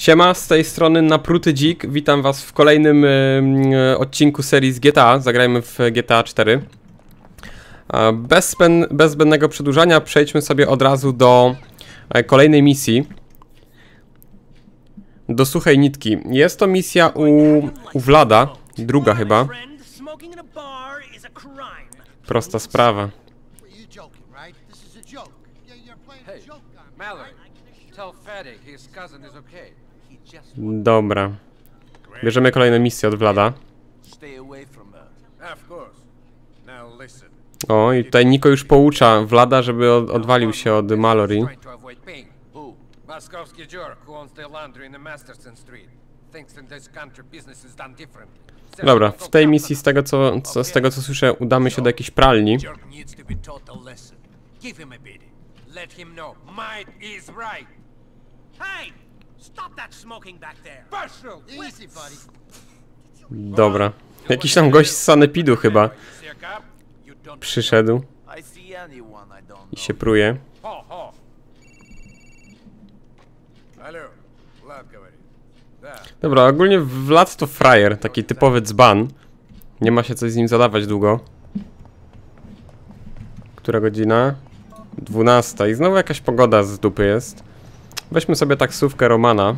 Siema, z tej strony Napruty Dzik. Witam was w kolejnym y, odcinku serii z GTA. Zagrajmy w GTA 4. A Bez, bez zbędnego przedłużania przejdźmy sobie od razu do e, kolejnej misji. Do suchej nitki. Jest to misja u, u Vlada, druga chyba. Prosta sprawa. Hey. Mallory, tell Fatty his cousin is okay. Dobra. Bierzemy kolejną misję od Vlada. O, i tutaj Niko już poucza Vlada, żeby od, odwalił się od Mallory. Dobra, w tej misji z tego co, co, z tego co słyszę udamy się do jakiejś pralni. Let him know might is right. Hey! Stop that smoking back there. Easy, buddy. Dobra. Jakiś tam gość z Sanepidu chyba przyszedł i się pruje. Dobra, ogólnie Vlad to frajer, taki typowy dzban. Nie ma się coś z nim zadawać długo. Która godzina? 12. I znowu jakaś pogoda z dupy jest. Weźmy sobie taksówkę Romana.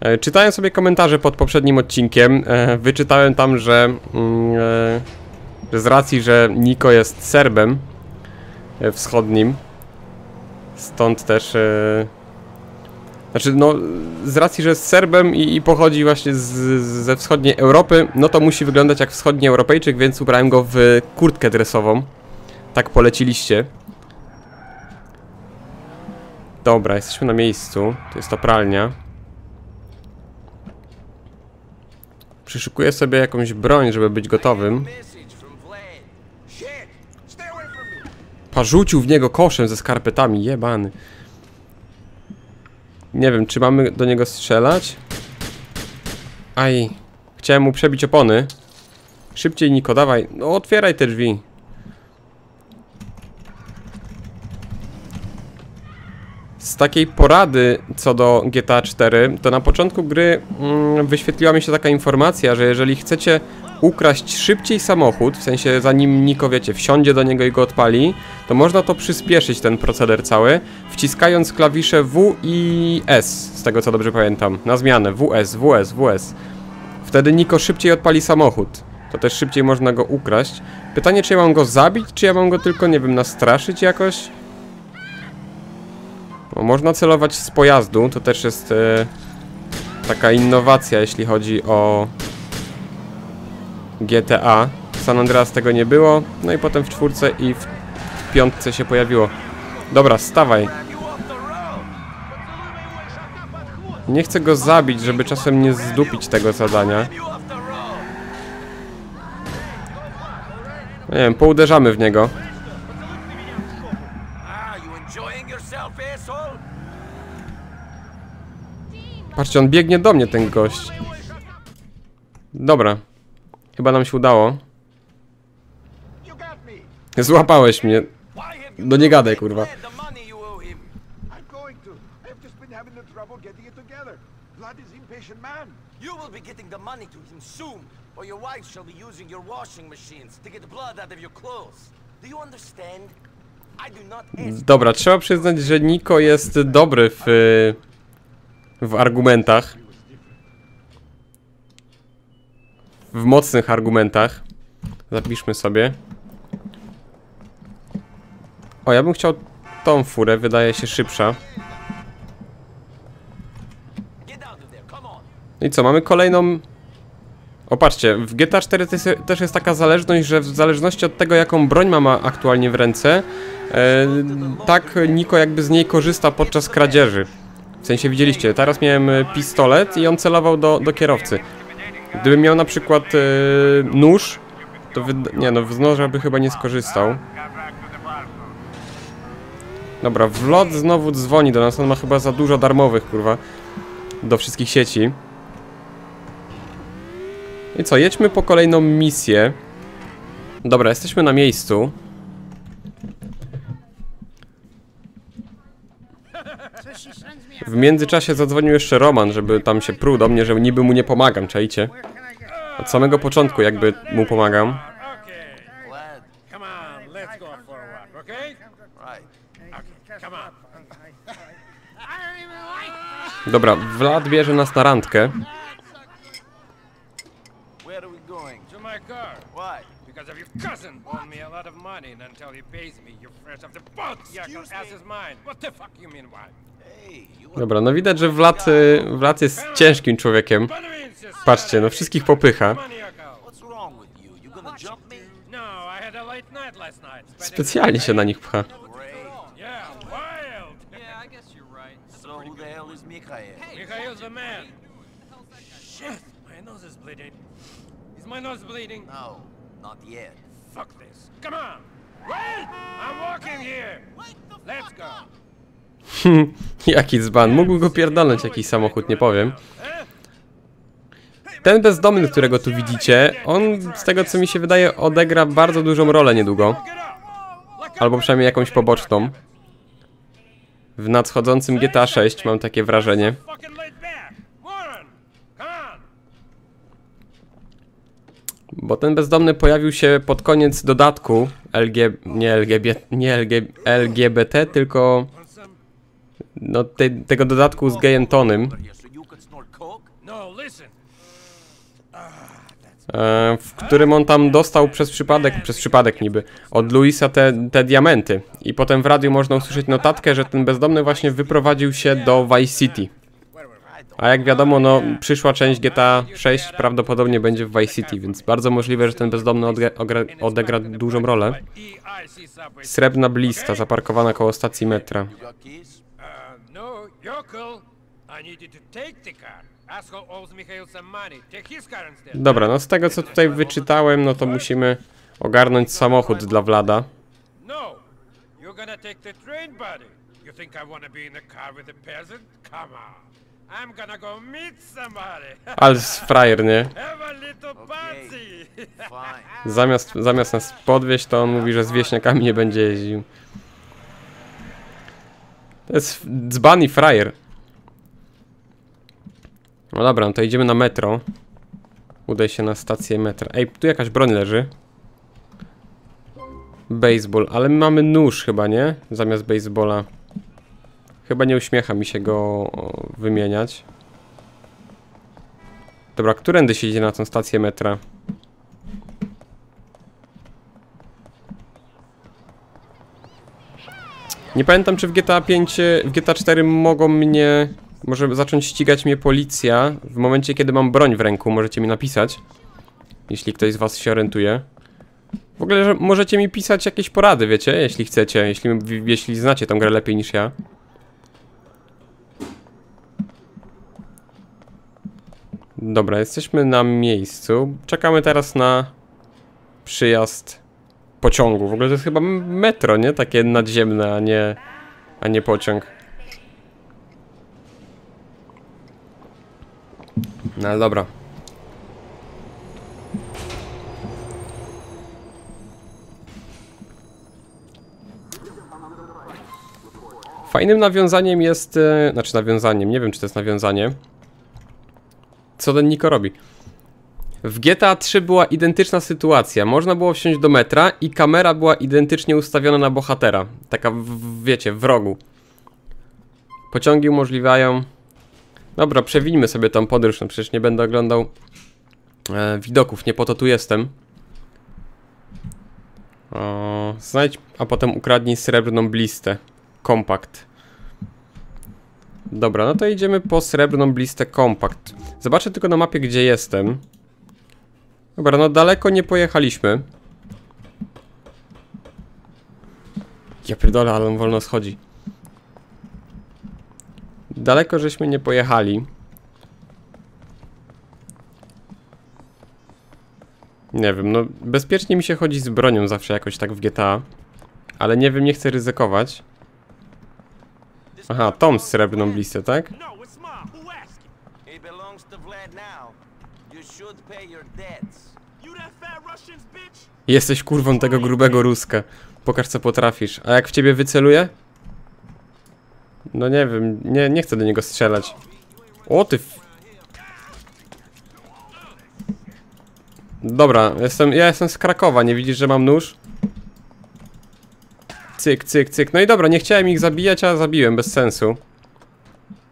E, Czytałem sobie komentarze pod poprzednim odcinkiem. E, wyczytałem tam, że, mm, e, że z racji, że Niko jest Serbem wschodnim, stąd też znaczy, no, z racji, że jest Serbem i, i pochodzi właśnie z, ze wschodniej Europy, no to musi wyglądać jak wschodni Europejczyk, więc ubrałem go w kurtkę dresową. Tak poleciliście. Dobra, jesteśmy na miejscu. To jest to pralnia. Przyszykuję sobie jakąś broń, żeby być gotowym. Parzucił w niego koszem ze skarpetami, jebany. Nie wiem, czy mamy do niego strzelać? Aj, chciałem mu przebić opony. Szybciej, Niko, dawaj. No, otwieraj te drzwi. Z takiej porady co do GTA 4, to na początku gry mm, wyświetliła mi się taka informacja, że jeżeli chcecie ukraść szybciej samochód, w sensie zanim Niko, wiecie, wsiądzie do niego i go odpali, to można to przyspieszyć, ten proceder cały, wciskając klawisze W i S, z tego co dobrze pamiętam, na zmianę, WS, WS, WS. Wtedy Niko szybciej odpali samochód. To też szybciej można go ukraść. Pytanie, czy ja mam go zabić, czy ja mam go tylko, nie wiem, nastraszyć jakoś? Bo można celować z pojazdu, to też jest e, taka innowacja, jeśli chodzi o GTA. San Andreas tego nie było, no i potem w czwórce i w piątce się pojawiło. Dobra, stawaj. Nie chcę go zabić, żeby czasem nie zdupić tego zadania. No Nie wiem, pouderzamy w niego. Enjoying yourself, asshole? Patrzcie, on biegnie do mnie, ten gość. Dobra. Chyba nam się udało. Złapałeś mnie. No nie gadaj, kurwa. You will be getting the money to him soon, or your wife shall be using your washing machines to get blood out of your clothes. Do you understand? Dobra, trzeba przyznać, że Niko jest dobry w, w argumentach. W mocnych argumentach. Zapiszmy sobie. O, ja bym chciał tą furę, wydaje się szybsza. I co, mamy kolejną... O, patrzcie, w GTA 4 też- jest taka zależność, że w zależności od tego, jaką broń ma ma aktualnie w ręce, e, tak Niko jakby z niej korzysta podczas kradzieży. W sensie widzieliście, teraz miałem e, pistolet i on celował do, do kierowcy. Gdybym miał na przykład e, nóż, to nie no, z noża by chyba nie skorzystał. Dobra, Vlot znowu dzwoni do nas, on ma chyba za dużo darmowych, kurwa, do wszystkich sieci. I co, jedźmy po kolejną misję. Dobra, jesteśmy na miejscu. W międzyczasie zadzwonił jeszcze Roman, żeby tam się pruł do mnie, że niby mu nie pomagam, czajcie? Od samego początku jakby mu pomagam. Dobra, Vlad bierze nas na randkę. Where are we going? To my car. Why? Because of your cousin owed me a and until he pays me, you're fresh off the boat. Yeah, your ass is mine. What the fuck you mean why? You Dobra, no widać, że Vlad, y, Vlad jest ciężkim człowiekiem. Patrzcie, no wszystkich popycha. You? You? No, Specjalnie się na nich pcha. Is my nose bleeding? No, not yet. Fuck this. Come on. Let's go. Jaki dzban, mógł go pierdolnąć jakiś samochód, nie powiem. Ten bezdomny, którego tu widzicie, on z tego co mi się wydaje odegra bardzo dużą rolę niedługo. Albo przynajmniej jakąś poboczną. W nadchodzącym GTA 6 mam takie wrażenie. fucking laid back. Warren, come on. Bo ten bezdomny pojawił się pod koniec dodatku LG, nie, LGBT, nie LG, LGBT, tylko no, te, tego dodatku z gejem Tonym, e, w którym on tam dostał przez przypadek, przez przypadek niby, od Luisa te, te diamenty. I potem w radiu można usłyszeć notatkę, że ten bezdomny właśnie wyprowadził się do Vice City. A jak wiadomo, no przyszła część GTA 6 prawdopodobnie będzie w Vice City, więc bardzo możliwe, że ten bezdomny odegra dużą rolę. Srebrna blista zaparkowana koło stacji metra. Dobra, no z tego co tutaj wyczytałem, no to musimy ogarnąć samochód dla Vlada. No. You think I. I'm gonna go meet somebody. Ale z frajer, nie? Zamiast, zamiast nas podwieźć, to on mówi, że z wieśniakami nie będzie jeździł. To jest dzban i frajer. No dobra, no to idziemy na metro. Udaj się na stację metra. Ej, tu jakaś broń leży. Baseball, ale my mamy nóż chyba, nie? Zamiast baseballa. Chyba nie uśmiecha mi się go wymieniać. Dobra, którędy się idzie na tą stację metra? Nie pamiętam, czy w GTA 5, e, w GTA 4 mogą mnie, może zacząć ścigać mnie policja w momencie, kiedy mam broń w ręku. Możecie mi napisać, jeśli ktoś z was się orientuje. W ogóle, że możecie mi pisać jakieś porady, wiecie, jeśli chcecie, jeśli, jeśli znacie tą grę lepiej niż ja. Dobra, jesteśmy na miejscu. Czekamy teraz na przyjazd pociągu. W ogóle to jest chyba metro, nie? Takie nadziemne, a nie, a nie pociąg. No ale dobra. Fajnym nawiązaniem jest, e, znaczy nawiązaniem, nie wiem czy to jest nawiązanie. Co ten Niko robi? W GTA 3 była identyczna sytuacja. Można było wsiąść do metra i kamera była identycznie ustawiona na bohatera. Taka, w, wiecie, w rogu. Pociągi umożliwiają... Dobra, przewinimy sobie tą podróż, no przecież nie będę oglądał e, widoków, nie po to tu jestem. O, znajdź, a potem ukradnij srebrną blistę. Kompakt. Dobra, no to idziemy po srebrną blistę kompakt. Zobaczę tylko na mapie, gdzie jestem. Dobra, no daleko nie pojechaliśmy. Ja pierdolę, ale on wolno schodzi. Daleko żeśmy nie pojechali. Nie wiem, no bezpiecznie mi się chodzi z bronią zawsze jakoś tak w GTA. Ale nie wiem, nie chcę ryzykować. Aha, Tom z srebrną blistę, tak? No? Jesteś kurwą tego grubego Ruska. Pokaż co potrafisz. A jak w ciebie wyceluje? No nie wiem, nie, nie chcę do niego strzelać. O ty... F... Dobra, jestem, ja jestem z Krakowa, nie widzisz, że mam nóż? Cyk, cyk, cyk. No i dobra, nie chciałem ich zabijać, a zabiłem, bez sensu.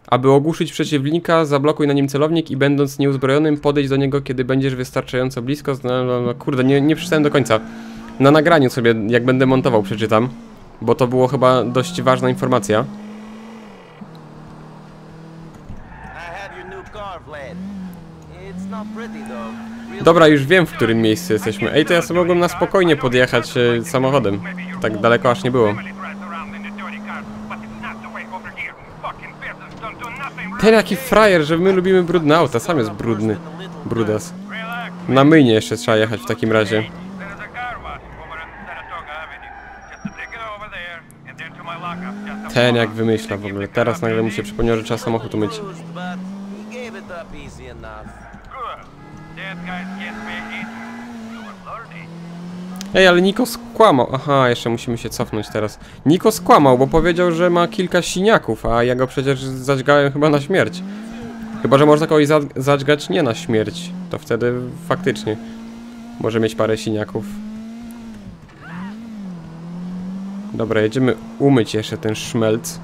Aby ogłuszyć przeciwnika, zablokuj na nim celownik i będąc nieuzbrojonym, podejdź do niego, kiedy będziesz wystarczająco blisko. No, no, no, kurde, nie, nie przeczytałem do końca. Na nagraniu sobie, jak będę montował, przeczytam. Bo to było chyba dość ważna informacja. It's not pretty Dobra, już wiem, w którym miejscu jesteśmy. Ej, to ja sobie mogłem na spokojnie podjechać e, samochodem. Tak daleko aż nie było. Ten jaki frajer, że my lubimy brudne auta, sam jest brudny. Brudas. Na myjnie jeszcze trzeba jechać w takim razie. Ten jak wymyśla w ogóle. Teraz nagle mu się przypomniał, że trzeba samochód umyć. Ej, ale Niko skłamał. Aha, jeszcze musimy się cofnąć teraz. Niko skłamał, bo powiedział, że ma kilka siniaków, a ja go przecież zadźgałem chyba na śmierć. Chyba, że można kogoś za zadźgać nie na śmierć. To wtedy faktycznie może mieć parę siniaków. Dobra, jedziemy umyć jeszcze ten szmelc.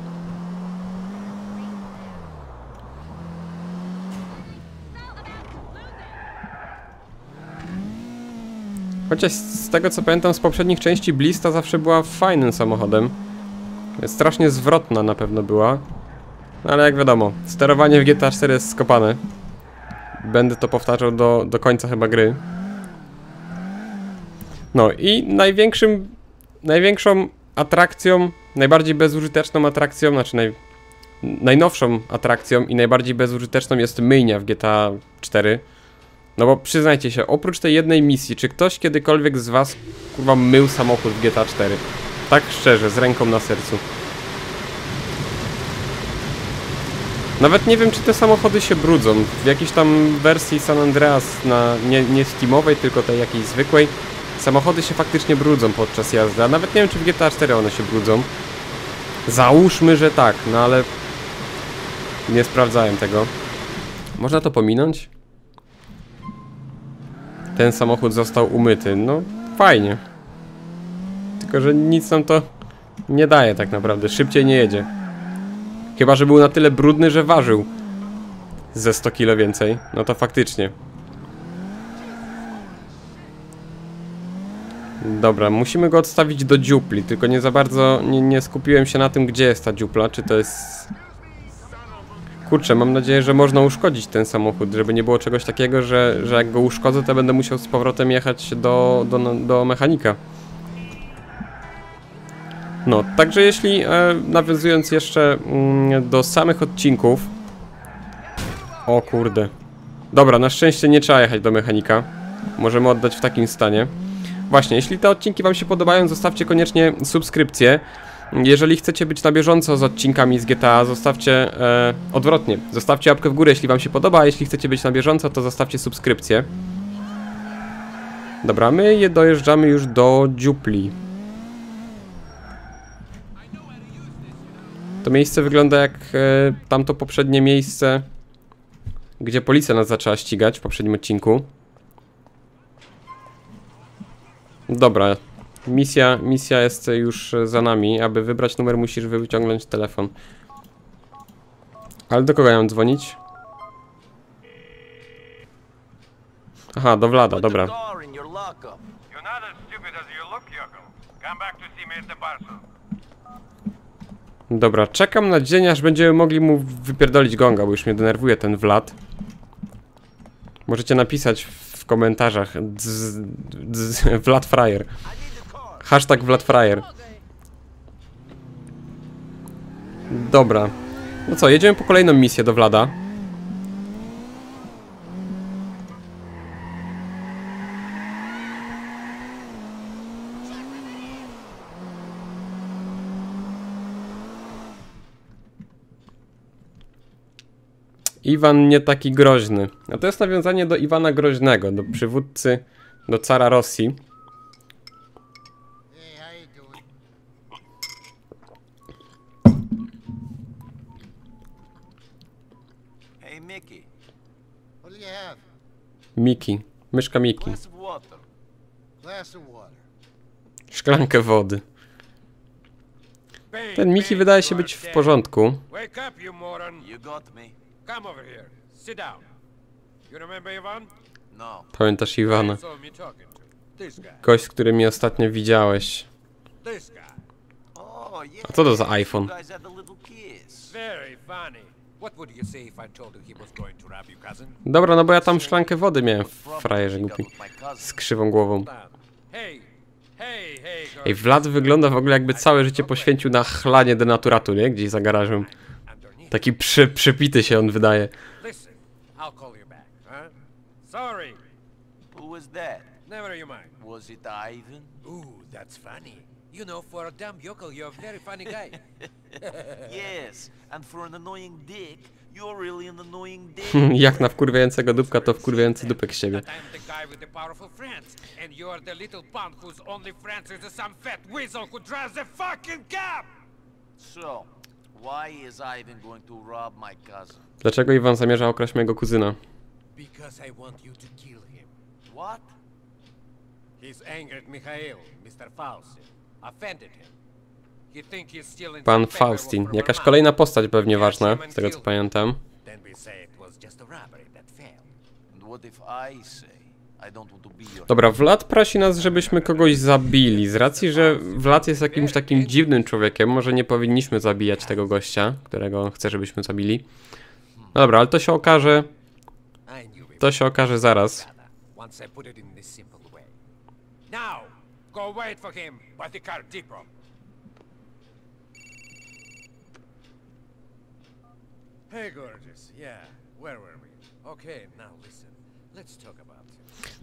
Chociaż z tego co pamiętam z poprzednich części Blista zawsze była fajnym samochodem. Strasznie zwrotna na pewno była. No ale jak wiadomo, sterowanie w GTA 4 jest skopane. Będę to powtarzał do, do końca chyba gry. No i największym, największą atrakcją, najbardziej bezużyteczną atrakcją, znaczy naj, najnowszą atrakcją i najbardziej bezużyteczną jest myjnia w GTA 4. No bo przyznajcie się, oprócz tej jednej misji, czy ktoś kiedykolwiek z was kurwa mył samochód w GTA 4? Tak szczerze, z ręką na sercu. Nawet nie wiem, czy te samochody się brudzą. W jakiejś tam wersji San Andreas, na, nie, nie Steamowej, tylko tej jakiejś zwykłej, samochody się faktycznie brudzą podczas jazdy, a nawet nie wiem, czy w GTA 4 one się brudzą. Załóżmy, że tak, no ale nie sprawdzałem tego. Można to pominąć? Ten samochód został umyty. No, fajnie. Tylko, że nic nam to nie daje tak naprawdę. Szybciej nie jedzie. Chyba, że był na tyle brudny, że ważył ze 100 kilo więcej. No to faktycznie. Dobra, musimy go odstawić do dziupli, tylko nie za bardzo, nie, nie skupiłem się na tym, gdzie jest ta dziupla, czy to jest... Kurczę, mam nadzieję, że można uszkodzić ten samochód, żeby nie było czegoś takiego, że, że jak go uszkodzę, to będę musiał z powrotem jechać do, do, do mechanika. No, także jeśli, e, nawiązując jeszcze mm, do samych odcinków... O kurde. Dobra, na szczęście nie trzeba jechać do mechanika. Możemy oddać w takim stanie. Właśnie, jeśli te odcinki Wam się podobają, zostawcie koniecznie subskrypcję. Jeżeli chcecie być na bieżąco z odcinkami z GTA, zostawcie e, odwrotnie. Zostawcie łapkę w górę, jeśli Wam się podoba, a jeśli chcecie być na bieżąco, to zostawcie subskrypcję. Dobra, my je dojeżdżamy już do dziupli. To miejsce wygląda jak e, tamto poprzednie miejsce, gdzie policja nas zaczęła ścigać w poprzednim odcinku. Dobra, misja, misja jest już za nami. Aby wybrać numer musisz wyciągnąć telefon. Ale do kogo ja mam dzwonić? Aha, do Vlada, dobra. Dobra, czekam na dzień, aż będziemy mogli mu wypierdolić gonga, bo już mnie denerwuje ten Vlad. Możecie napisać w komentarzach dz, dz, Vlad Frajer. Hashtag Vlad Frajer. Dobra. No co, jedziemy po kolejną misję do Vlada. Iwan nie taki groźny. A to jest nawiązanie do Iwana Groźnego, do przywódcy, do cara Rosji. Hey, how you doing? Hey, Mickey, What do you have? Miki. Myszka Miki. Szklankę wody. Ten Miki wydaje się być w porządku. No. Pamiętasz Iwana. Gość, z którym mnie ostatnio widziałeś. Oh. A co to za iPhone? Very funny. What would you say if I told you he was going to rob your cousin? Dobra, no bo ja tam szklankę wody miałem, frajerze głupi. Z krzywą głową. Down. Hey, hey, hey, girl. Ej, Vlad wygląda w ogóle jakby całe życie poświęcił na chlanie denaturatu, nie? Gdzieś za garażem. Taki przy, przypity się on wydaje. Sorry. Who was that? Never you mind. Was it Ivan? Ooh, that's funny. You know, for a dumb yokel, you're a very funny guy. yes. And for an annoying dick, you're really an annoying dick. Jak na wkurwiającego dupka, to wkurwiający dupek z siebie. But I'm the guy with the powerful friends, and you're the little punk whose only friends is some fat weasel who drives the fucking cab! so, why is Ivan going to rob my cousin? Dlaczego Iwan zamierza okraść mojego kuzyna? Because I want you to kill him. What? He's angered Mikhail, Mr. Pan Faustin. Jakaś kolejna postać pewnie ważna, z tego co pamiętam. Dobra, Vlad prosi nas, żebyśmy kogoś zabili. Z racji, że Vlad jest jakimś takim dziwnym człowiekiem, może nie powinniśmy zabijać tego gościa, którego on chce, żebyśmy zabili. No dobra, ale to się okaże, to się okaże zaraz. Now, go wait for him by the car depot. Hey, gorgeous. Yeah, where were we? Okay, now listen. Let's talk about.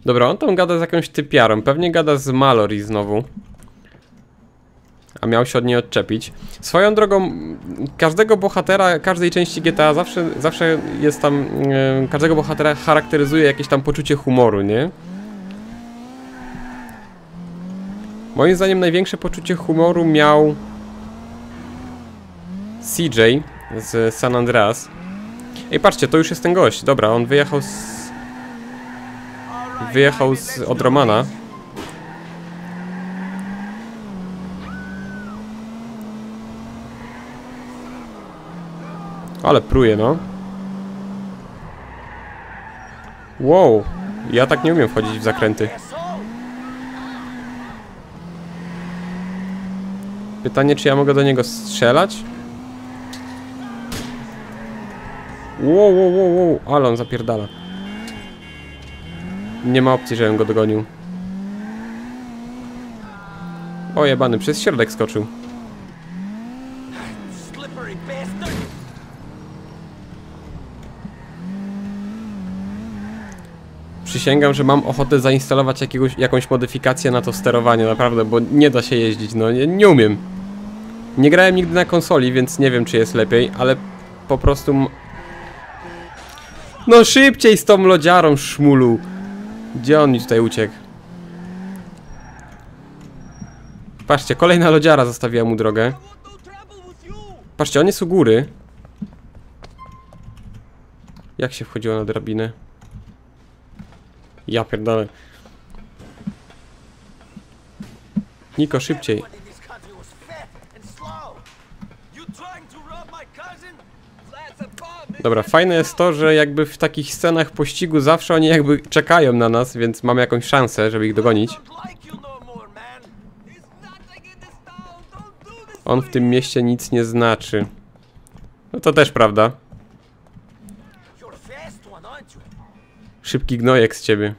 Dobra, on tam gada z jakąś typiarą, pewnie gada z Mallory znowu. A miał się od niej odczepić. Swoją drogą, każdego bohatera, każdej części GTA zawsze, zawsze jest tam, e, każdego bohatera charakteryzuje jakieś tam poczucie humoru, nie? Moim zdaniem największe poczucie humoru miał CJ z San Andreas. Ej, patrzcie, to już jest ten gość. Dobra, on wyjechał z... Wyjechał z, od Romana. Ale pruje, no. Wow, ja tak nie umiem wchodzić w zakręty. Pytanie, czy ja mogę do niego strzelać? Wow, wow, wow, wow, ale on zapierdala. Nie ma opcji, żebym go dogonił. O jebany, przez środek skoczył. Przysięgam, że mam ochotę zainstalować jakiegoś, jakąś modyfikację na to sterowanie, naprawdę, bo nie da się jeździć, no nie, nie umiem. Nie grałem nigdy na konsoli, więc nie wiem, czy jest lepiej, ale po prostu... No szybciej z tą lodziarą, szmulu! Gdzie on mi tutaj uciekł? Patrzcie, kolejna lodziara zostawiła mu drogę. Patrzcie, on jest u góry. Jak się wchodziło na drabinę? Ja pierdolę. Niko, szybciej. Dobra, fajne jest to, że jakby w takich scenach pościgu zawsze oni jakby czekają na nas, więc mamy jakąś szansę, żeby ich dogonić. On w tym mieście nic nie znaczy. No to też prawda. Szybki gnojek z ciebie.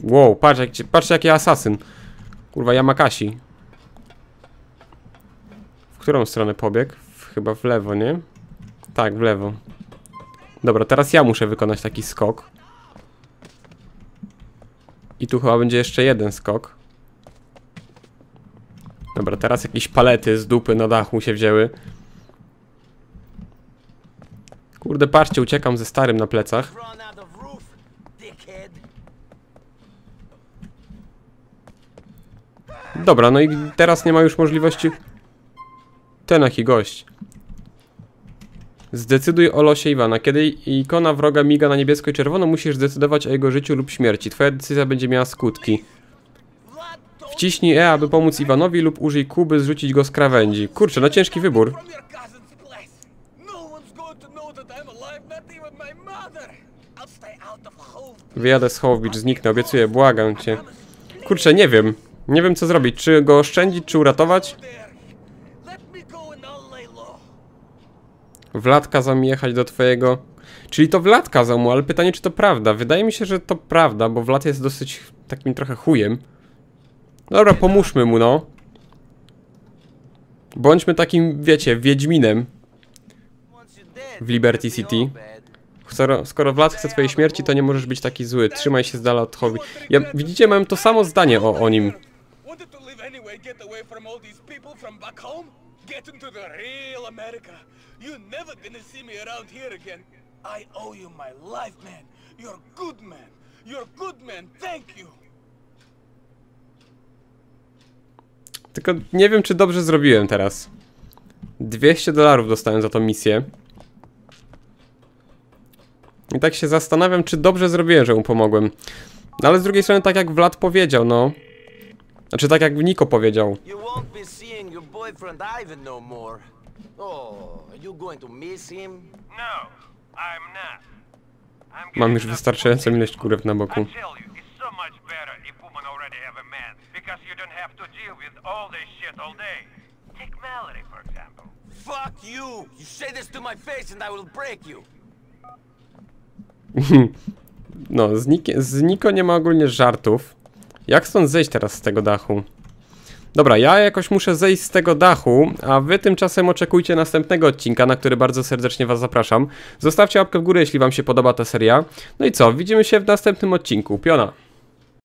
Wow, patrz, jak, patrz jaki asasyn. Kurwa, Yamakasi. W którą stronę pobiegł? Chyba w lewo, nie? Tak, w lewo. Dobra, teraz ja muszę wykonać taki skok. I tu chyba będzie jeszcze jeden skok. Dobra, teraz jakieś palety z dupy na dachu się wzięły. Kurde, patrzcie, uciekam ze starym na plecach. Dobra, no i teraz nie ma już możliwości... Ten jaki gość. Zdecyduj o losie Iwana. Kiedy ikona wroga miga na niebiesko i czerwono, musisz zdecydować o jego życiu lub śmierci. Twoja decyzja będzie miała skutki. Wciśnij E, aby pomóc Iwanowi lub użyj Q, by zrzucić go z krawędzi. Kurczę, no ciężki wybór. from your cousin's place. No one's going to know that I'm alive, not even my mother. I'll stay out of Hove. Wyjadę z Beach, zniknę, obiecuję, błagam cię. Kurczę, nie wiem. Nie wiem co zrobić. Czy go oszczędzić, czy uratować? Vlad kazał mi jechać do twojego... Czyli to Vlad kazał mu, ale pytanie czy to prawda. Wydaje mi się, że to prawda, bo Vlad jest dosyć takim trochę chujem. Dobra, pomóżmy mu, no. Bądźmy takim, wiecie, Wiedźminem. W Liberty City. Skoro, skoro Vlad chce twojej śmierci, to nie możesz być taki zły. Trzymaj się z dala od Hove. Ja, widzicie, mam to samo zdanie o, o nim. I owe you my life, man. You're good man. You're good man. Thank you. Tylko nie wiem, czy dobrze zrobiłem teraz. 200 dolarów dostałem za tą misję. I tak się zastanawiam, czy dobrze zrobiłem, że mu pomogłem. No ale z drugiej strony, tak jak Vlad powiedział, no. Znaczy, tak jak Niko powiedział. No. Oh? No, Mam już wystarczającą ilość kurew na boku. Fuck you! You say this to my face and I will break you. No, z, Nik z Niko nie ma ogólnie żartów. Jak stąd zejść teraz z tego dachu? Dobra, ja jakoś muszę zejść z tego dachu, a wy tymczasem oczekujcie następnego odcinka, na który bardzo serdecznie was zapraszam. Zostawcie łapkę w górę, jeśli wam się podoba ta seria. No i co, widzimy się w następnym odcinku. Piona!